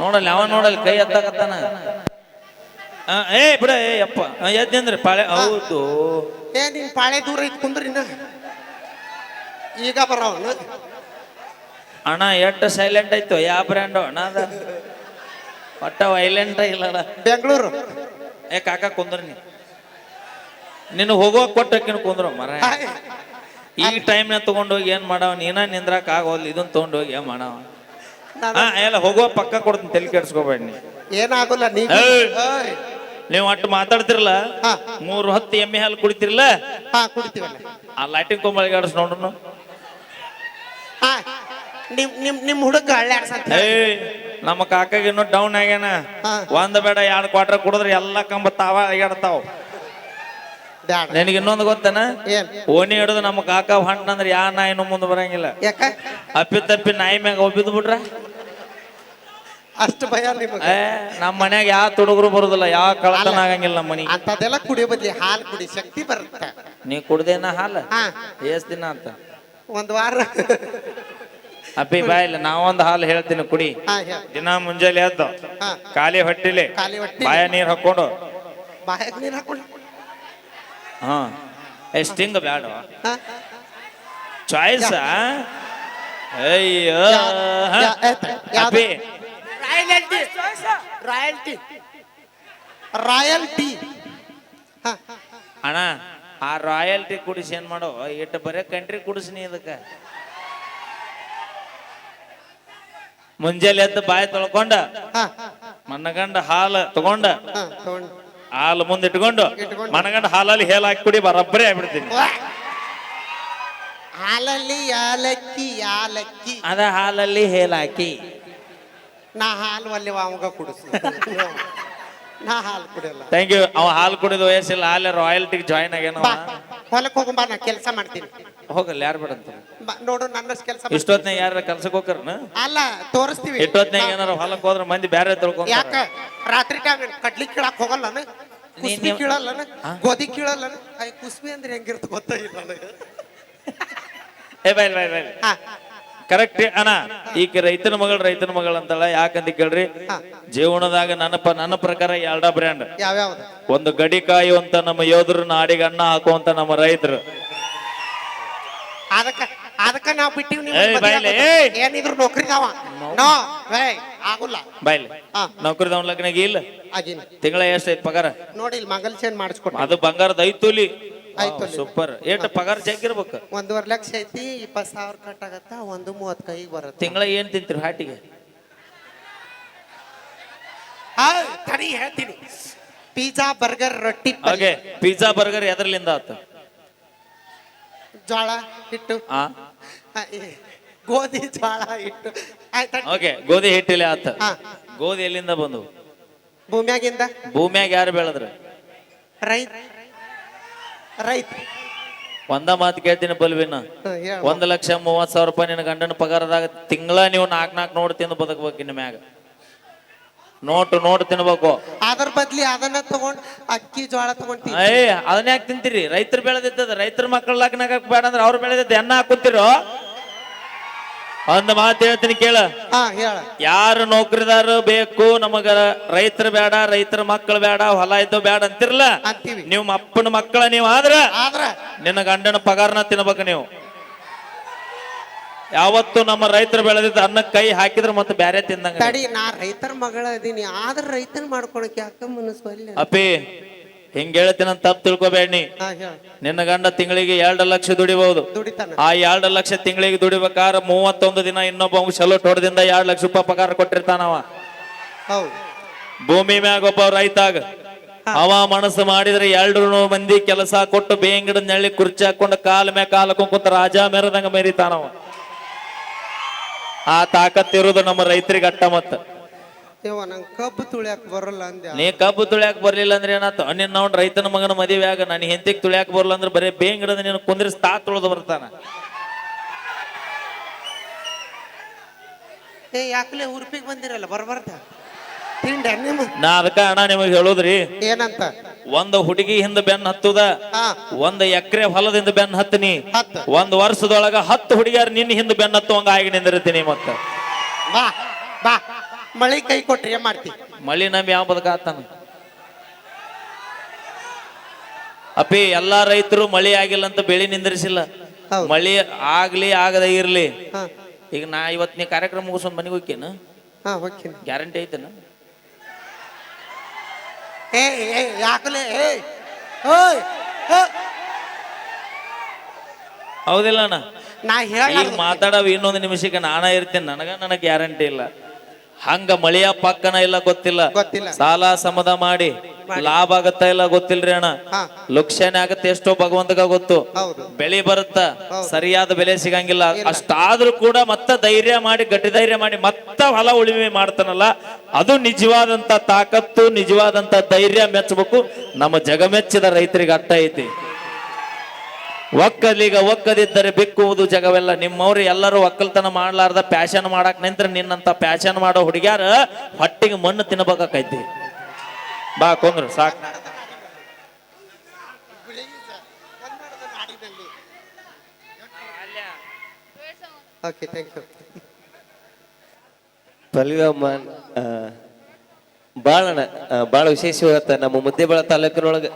ನೋಡಲ್ಲ ಯಾವ ನೋಡಲ್ಲ ಕೈ ಎತ್ತಾಕತ್ತಾನ. ಏ ಬಿಡ ಏ ಅಪ್ಪ. ಎದ್ದಂದ್ರೆ ಪಾಳೆ. ಹೌದು. ಏ ನಿನ್ ಪಾಳೆ ದೂರ ಐತ್ ಕುಂದ್ರಿ ಈಗ ಬರವನು ಅಣ್ಣ ಎಷ್ಟು ಸೈಲೆಂಟ್ ಆಯ್ತು? ಯಾವ ಬ್ರ್ಯಾಂಡ್ ಅಣ್ಣ ಅದ. ಒಟ್ಟ ವೈಲೆಂಟ್ ಇಲ್ಲಲ್ಲ ಬೆಂಗಳೂರು. ಏ ಕಾಕ ಕುಂದ್ರಿ ನೀ. ನಿನ್ನ ಹೋಗೋ ಕೊಟ್ಟಕ್ಕಿನ ಕುಂದ್ರು ಮರ. ಈಗ ಟೈಮ್ನ ತಗೊಂಡೋಗಿ ಏನ್ ಮಾಡವ? ನೀನ ನಿಂದ್ರಾಕ ಆಗೋಲ್ಲ ಇದನ್ನ ತಗೊಂಡೋಗಿ ಏನ್ ಮಾಡವ? ಹಾ ಎಲ್ಲ ಹೋಗುವ ಪಕ್ಕ ಕೊಡ್ತೀನಿ ತಲೆ ಕೆಡ್ಸ್ಕೋಬೇಡಿ ನೀ. ಏನಾಗಲ್ಲ ನೀ ಏಯ್. ಏಯ್. ನೀವು ಅಟ್ಟು ಮಾತಾಡ್ತಿರಲ್ಲ? ಹಾ. ಮೂರು ಹತ್ತು ಎಮ್ಮೆ ಹಾಲು ಕುಡಿತಿರಲ್ಲ? ಹಾ ಕುಡಿತೀವಲ್ಲ. ಆ ಲೈಟಿಂಗ್ ಕೊಂಬಳಿಗಾಡ್ಸ್ ನೋಡ್ರು ಹಾ ನಿಮ್ ನಿಮ್ ನಿಮ್ ಹುಡುಗ ಏಯ್ ನಮ್ಮ ಕಾಕಾಗ ಇನ್ನು ಡೌನ್ ಆಗ್ಯಾನ. ಹಾ. ಒಂದ್ ಬೇಡ ಎರಡು ಕ್ವಾರ್ಟರ್ ಕುಡಿದ್ರೆ ಎಲ್ಲ ಕಂಬ ತಾವ ಆಗ್ಯಾಡ್ತಾವ ಬ್ಯಾಡ. ನಿನಗೆ ಇನ್ನೊಂದು ಗೊತ್ತನ? ಏನ್? ಓಣಿ ಹಿಡಿದು ನಮ್ಮ ಕಾಕ ಹಣ್ಣಂದ್ರೆ ಯಾ ನಾಯಿನೂ ಮುಂದೆ ಬರಂಗಿಲ್ಲ. ಯಾಕ? ಅಪ್ಪಿ ತಪ್ಪಿ ನಾಯಿ ಮ್ಯಾಗ ಒಬ್ಬಿದ್ ಬಿಟ್ರ? ಅಷ್ಟು ಭಯ ನಿಮಗೆ. ನಮ್ಮ ಮನ್ಯಾಗ ಯಾವ ತುಡುಗರು ಬರುದಿಲ್ಲ ಯಾವ ಕಳತನ ಆಗಂಗಿಲ್ಲ ನಮ್ಮ ಮನಿ ಅಂತದೆಲ್ಲ ಕುಡಿಯೋ ಬದ್ಲಿ ಹಾಲು ಕುಡಿ ಶಕ್ತಿ ಬರುತ್ತೆ. ನೀ ಕುಡ್ದೇನ ಹಾಲು? ಹಾ. ಎಷ್ಟ್ ದಿನ ಅಂತ ಒಂದ್ ವಾರ. ಅಪ್ಪಿ ಬಾಯಿಲ್ಲ ನಾವೊಂದು ಹಾಲು ಹೇಳ್ತೀನಿ ಕುಡಿ. ಹಾ ಹೇಳ. ದಿನ ಮುಂಜಾನೆ ಎದ್ದು ಹಾ. ಖಾಲಿ ಹೊಟ್ಟಿಲಿ ಖಾಲಿ ಬಾಯ ನೀರ್ ಹಾಕೊಂಡು ಬಾಯಾಗ ನೀರು ಹಾಕೊಂಡು ಹಾ. ಎಷ್ಟಿಂಗ್ ಬ್ಯಾಡ? ಹಾ. ಚಾಯ್ಸ್ ಅಯ್ಯೋ. ಯಾ- ಯಾ- ಆಯ್ತ್, ಯಾವ್ದು? ಅಪ್ಪಿ ರಾಯಲ್ಟಿ ರಾಯಲ್ಟಿ. ರಾಯಲ್ಟಿ. ಟೀ ಅಣ್ಣ ಆ ರಾಯಲ್ಟಿ ಕುಡಿಸಿ ಏನ್ ಮಾಡೋ? ಇಟ್ಟು ಬರೇ ಕಂಟ್ರಿ ಕುಡಿಸ್ನಿ ಇದಕ್ಕ. ಮುಂಜಾನೆ ಎದ್ದು ಬಾಯಿ ತೊಳ್ಕೊಂಡ ಮಣ್ಣಗಂಡ ಮನಗಂಡ ಹಾಲು ತಗೊಂಡ ಹಾಲು ಮುಂದೆ ಇಟ್ಕೊಂಡು ಮಣ್ಣಗಂಡ ಮನಗಂಡ ಹಾಲಲ್ಲಿ ಹೇಲ್ ಹಾಕಿ ಕುಡಿ ಬರಬ್ಬರೇ ಆಗ್ಬಿಡ್ತೀನಿ. ಹಾಲಲ್ಲಿ ಯಾಲಕ್ಕಿ ಯಾಲಕ್ಕಿ. ಅದ ಹಾಲಲ್ಲಿ ಹೇಲ್ ಹಾಕಿ. ನಾ ಹಾಲು ಅಲ್ಲಿ ಅವಂಗ ಕುಡಿಸ್. ನಾ ಹಾಲು ಕುಡಿಯಲ್ಲ. ಥ್ಯಾಂಕ್ ಯು ಅವ ಹಾಲು ಕುಡಿದ ವಯಸ್ಸಿಲ್ಲ ಹಾಲೆ ರಾಯಲ್ಟಿಗೆ ಜಾಯಿನ್ ಆಗ್ಯಾನ ಬಾ ಹೊಲಕ್ಕೆ ಹೋಗುಂಬಾ ನಾ ಕೆಲಸ ಮಾಡ್ತೀನಿ. ಹೋಗಲ್ಲ ಯಾರು ಬೇಡಂತ ಬಾ ನೋಡು ನನ್ನಷ್ಟು ಕೆಲಸ ಇಷ್ಟೊತ್ನಾಗ ಯಾರ ಕೆಲ್ಸಕ್ಕೆ ಹೋಗ್ತಾರನ ಅಲ್ಲ ತೋರಿಸ್ತೀವಿ. ಇಷ್ಟೊತ್ನಾಗ ಏನಾರ ಹೊಲಕ್ಕೆ ಹೋದ್ರೆ ಮಂದಿ ಬೇರೆ ತಿಳ್ಕೊಂಡ ಯಾಕ? ರಾತ್ರಿ ಟೈಮ್ ಕಡ್ಲಿ ಕೀಳಕ್ ಹೋಗಲ್ಲ ಕುಸ್ಬಿ ನೀನ್- ಕೀಳಲ್ಲನ ಹಾ? ಗೋಧಿ ಕೀಳಲ್ಲ ಕುಸ್ಬಿ ಅಂದ್ರೆ ಹೆಂಗಿರ್ತ ಗೊತ್ತಾಗಿಲ್ಲ ನನಗೆ ಏ ಬೈಲ್ ಬೈಲ್ ಬೈಲ್. ಹಾ. ಕರೆಕ್ಟ್ ಅಣ್ಣ. ಈಗ ರೈತನ ಮಗಳ ರೈತನ ಮಗಳ ಅಂತಳ ಯಾಕಂತ ಕೇಳ್ರಿ. ಜೀವನದಾಗ ನನ್ನ ಪ ನನ್ನ ಪ್ರಕಾರ ಎರಡ ಬ್ರ್ಯಾಂಡ್ ಒಂದು ಗಡಿ ಕಾಯುವಂತ ನಮ್ಮ ಯೋಧರು ನಾಡಿಗೆ ಅನ್ನ ಹಾಕುವಂತ ನಮ್ಮ ರೈತರು. ಅದಕ್ಕ ಅದಕ್ಕ ನಾವು ಬಿಟ್ಟಿವಿ. ಏನಿದ್ರು ನೌಕರಿದಾವ. No way ಆಗುಲ್ಲ. ಬೈಲ್. ಹಾ. ನೌಕರಿದವನ್ ಲಗ್ನಾಗ ಇಲ್ಲ? ಆಗಿನ ತಿಂಗಳ ಎಷ್ಟೈತ್ ಪಗಾರ? ನೋಡಿ ಇಲ್ಲಿ ಮಂಗಲ್ ಚೇನ್ ಮಾಡಿಸ್ಕೊಟ್ಟ ಅದು ಬಂಗಾರದ ಐತುಲಿ ಐತುಲಿ. ಸೂಪರ್ ಎಷ್ಟು ಪಗಾರ ಜಗ್ಗಿರ್ಬೇಕು ಒಂದೂವರೆ ಲಕ್ಷ ಐತಿ ಇಪ್ಪತ್ ಸಾವಿರ ಕಟ್ಟಾಗತ್ತ ಒಂದು ಮೂವತ್ತು ಕೈಗೆ ಬರುತ್ತೆ? ತಿಂಗಳ ಏನ್ ತಿಂತೀರಿ ಹಾಟಿಗೆ? ಆ, ತಡಿ ಹೇಳ್ತೀನಿ. ಪಿಜ್ಜಾ ಬರ್ಗರ್ ರೊಟ್ಟಿ ಪಲ್ಯ, ಓಕೆ ಪಿಜ್ಜಾ ಬರ್ಗರ್ ಎದರ್ಲಿಂದ ಆತ? ಜೋಳ ಹಿಟ್ಟು. ಆ? ಗೋಧಿ ಜೋಳ ಹಿಟ್ಟು. ಆಯ್ತಾ ಓಕೆ ಗೋಧಿ ಹಿಟ್ಟಿಲೆ ಆತ. ಹಾ. ಗೋಧಿ ಎಲ್ಲಿಂದ ಬಂದು ಭೂಮ್ಯಾಗಿಂದ. ಭೂಮ್ಯಾಗ ಯಾರು ಬೆಳೆದ್ರ? ರೈತ. ರೈತ. ಒಂದ ಮಾತು ಕೇಳ್ತೀನಿ ಬಲ್ವಿನ. ಒಂದ್ ಲಕ್ಷ ಮೂವತ್ ಸಾವಿರ ರೂಪಾಯಿ ನಿನ್ನ ಗಂಡನ ಪಗಾರದಾಗ ತಿಂಗಳ ನೀವು ನಾಕ್ ನಾಕ್ ನೋಡ್ ತಿಂದು ಬದುಕಬೇಕು ಇನ್ನು ಮ್ಯಾಗ. ನೋಟು ನೋಟ್ ತಿನ್ಬೇಕು. ಅದ್ರ ಬದ್ಲಿ ಅದನ್ನ ತಗೊಂಡ್ ಅಕ್ಕಿ ಜೋಳ ತಗೊಂಡ್ ಏಯ್ ಅದನ್ನ ಯಾಕೆ ತಿಂತೀರಿ? ರೈತರು ಬೆಳೆದಿದ್ದದ ರೈತರ ಮಕ್ಕಳ ಲಗ್ನ ಬೇಡ ಅಂದ್ರೆ ಅವ್ರು ಬೆಳೆದಿದ್ದ ಎನ್ನ ಹಾಕುತ್ತೀರೋ ಒಂದ್ ಮಾತು ಹೇಳ್ತೀನಿ ಕೇಳ. ಹಾ ಹೇಳ. ಯಾರು ನೌಕರಿದಾರು ಬೇಕು ನಮಗ ರೈತರ ಬೇಡ ರೈತರ ಮಕ್ಕಳು ಬೇಡ ಹೊಲ ಇದ್ದು ಬೇಡ ಅಂತಿರಲ್ಲ ಅಂತೀವಿ. ನೀವು ಅಪ್ಪನ ಮಕ್ಕಳ ನೀವು ಆದ್ರ? ಆದ್ರ. ನಿನ್ನ ಗಂಡನ ಪಗಾರನ ತಿನ್ಬೇಕು ನೀವು. ಯಾವತ್ತು ನಮ್ಮ ರೈತರು ಬೆಳೆದಿದ್ದ ಅನ್ನ ಕೈ ಹಾಕಿದ್ರೆ ಮತ್ತೆ ಬ್ಯಾರೆ ತಿಂದಂಗ ತಡಿ ನಾ ರೈತರ ಮಗಳ ಅದೀನಿ ಆದ್ರ ರೈತನ ಮಾಡ್ಕೊಳಕ್ ಯಾಕ ಮನಸ್ಸು ಅಪ್ಪಿ ಹಿಂಗ್ ಅಂತ ತಪ್ಪು ತಿಳ್ಕೊಬೇಡಿ ನಿನ್ನ ಗಂಡ ತಿಂಗಳಿಗೆ ಎರಡು ಲಕ್ಷ ದುಡಿಬಹುದು ಆ ಎರಡು ಲಕ್ಷ ತಿಂಗಳಿಗೆ ದುಡಿಬೇಕಾದ್ರೆ ಮೂವತ್ತೊಂದು ದಿನ ಇನ್ನೊಬ್ಬ ಚಲೋ ಹೊಡೆದಿಂದ ಎರಡು ಲಕ್ಷ ರೂಪಾಯಿ ಪಗಾರ ಕೊಟ್ಟಿರ್ತಾನವ ಭೂಮಿ ಮ್ಯಾಗ ಒಬ್ಬ ರೈತಾಗ. ಅವ ಮನಸ್ಸು ಮಾಡಿದ್ರೆ ಎರಡು ಮಂದಿ ಕೆಲಸ ಕೊಟ್ಟು ಬೇಂಗಿಡ ನೆಳ್ಳಿ ಕುರ್ಚಿ ಹಾಕೊಂಡು ಕಾಲ ಮ್ಯಾಗ ಕಾಲ ಕುಂತ ರಾಜ ಮೇರದಂಗ ಮೇರಿತಾನವ. ಆ ತಾಕತ್ತಿರುವುದು ನಮ್ಮ ರೈತರಿಗೆ ಅಟ್ಟ ಮತ್ತ. ಯವ್ವ ನಂಗೆ ಕಬ್ಬು ತುಳಿಯಾಕ ಬರಲ್ಲ ನೀ ಕಬ್ಬು ತುಳ್ಯಾಕ ಬರ್ಲಿಲ್ಲ ಅಂದ್ರೆ ಏನಾತ? ನಿನ್ನ ಅವ್ನ ರೈತನ ಮಗನ ಮದುವೆ ಆಗ ನಾನು ಹೆಂತಿಗೆ ತುಳ್ಯಾಕ ಬರಲ್ಲ ಅಂದ್ರೆ ಬರೀ ಬೇಂಗಡದ ನೀನು ಕುಂದ್ರಿಸಿ ತಾ ತುಳಿದು ಬರ್ತಾನ. ಏ ಯಾಕಲೆ ಉರ್ಪಿಗೆ ಬಂದಿರಲ್ಲ ಬರ್ಬಾರ್ದ? ತಿಂಡ ನಿಮ್ಮ ನಾ ಅದಕ್ಕ ಅಣ್ಣ ನಿಮಗೆ ಹೇಳುದ್ರಿ. ಏನಂತ? ಒಂದ್ ಹುಡುಗಿ ಹಿಂದ ಬೆನ್ ಹತ್ತುದ ಹಾ. ಒಂದ್ ಎಕರೆ ಹೊಲದಿಂದ ಬೆನ್ ಹತ್ತನಿ ಹತ್ತು. ಒಂದ್ ವರ್ಷದೊಳಗ ಹತ್ತು ಹುಡುಗಿಯರ್ ನಿನ್ನ ಹಿಂದ ಬೆನ್ ಹತ್ತುವಂಗ ಆಗಿ ನಿಂದಿರ್ತೀನಿ ಮತ್ತ. ಬಾ ಬಾ. ಮಳಿ ಕೈ ಕೊಟ್ರಿ ಏನ್ ಮಾಡ್ತಿ? ಮಳಿ ನಂಬಿ ಯಾವ ಬದುಕಾತಾನ ಅಪ್ಪಿ ಎಲ್ಲಾ ರೈತರು ಮಳಿ ಆಗಿಲ್ಲ ಅಂತ ಬೆಳಿ ನಿಂದ್ರಿಸಿಲ್ಲ. ಹೌದು. ಮಳಿ ಆಗ್ಲಿ ಆಗದ ಇರ್ಲಿ. ಹಾ. ಈಗ ನಾ ಇವತ್ ನೀ ಕಾರ್ಯಕ್ರಮ ಮುಗಿಸ್ಕೊಂಡ್ ಮನೆಗೆ ಹೋಗ್ಯೇನ ಹಾ ಹೋಗ್ತೀನಿ. ಗ್ಯಾರಂಟಿ ಐತೆನ? ಏ ಏ ಯಾಕಲೆ? ಏ ಓಯ್ ಓ, ಹೌದಿಲ್ಲ ಅಣ್ಣ. ನಾ ಹೇಳ ಈಗ ಮಾತಾಡವ ಇನ್ನೊಂದು ನಿಮಿಷಕ್ಕೆ ನಾನ ಇರ್ತೇನೆ. ನನಗ ನನಗೆ ಗ್ಯಾರಂಟಿ ಇಲ್ಲ. ಹಂಗ ಮಳೆಯ ಪಕ್ಕನ ಇಲ್ಲ ಗೊತ್ತಿಲ್ಲ. ಗೊತ್ತಿಲ್ಲ. ಸಾಲ ಸಮದ ಮಾಡಿ ಲಾಭ ಆಗತ್ತ ಇಲ್ಲ ಗೊತ್ತಿಲ್ರಿ ಅಣ್ಣ. ಹಾ. ಲುಕ್ಷಣೆ ಆಗತ್ತೆ ಎಷ್ಟೋ ಭಗವಂತಗ ಗೊತ್ತು. ಬೆಳೆ ಬರುತ್ತ ಸರಿಯಾದ ಬೆಲೆ ಸಿಗಂಗಿಲ್ಲ. ಅಷ್ಟಾದ್ರೂ ಕೂಡ ಮತ್ತ ಧೈರ್ಯ ಮಾಡಿ ಗಟ್ಟಿ ಧೈರ್ಯ ಮಾಡಿ ಮತ್ತ ಹೊಲ ಉಳಿಮೆ ಮಾಡ್ತಾನಲ್ಲ ಅದು ನಿಜವಾದಂತ ತಾಕತ್ತು ನಿಜವಾದಂತ ಧೈರ್ಯ ಮೆಚ್ಚಬೇಕು. ನಮ್ಮ ಜಗಮೆಚ್ಚಿದ ರೈತರಿಗೆ ಅರ್ಥ ಐತಿ. ಒಕ್ಕಲಿಗ ಒಕ್ಕದಿದ್ದರೆ ಬಿಕ್ಕುವುದು ಜಗವೆಲ್ಲ. ನಿಮ್ಮವ್ರು ಎಲ್ಲರೂ ಒಕ್ಕಲ್ತನ ಮಾಡ್ಲಾರ್ದ ಪ್ಯಾಶನ್ ಮಾಡಕ್ ನಿಂತ್ರ ನಿನ್ನಂತ ಪ್ಯಾಶನ್ ಮಾಡೋ ಹುಡುಗ್ಯಾರ ಹೊಟ್ಟಿಗೆ ಮಣ್ಣು ತಿನ್ನಬೇಕಾಕೈತಿ ಬಾ ಕೊಂದ್ರು ಸಾಕ್. ಓಕೆ ಥ್ಯಾಂಕ್ ಯು ಭಾಳ ಭಾಳ ವಿಶೇಷವಾಗತ್ತ ನಮ್ಮ ಮುದ್ದೇಬೇಳ ತಾಲೂಕಿನೊಳಗೆ.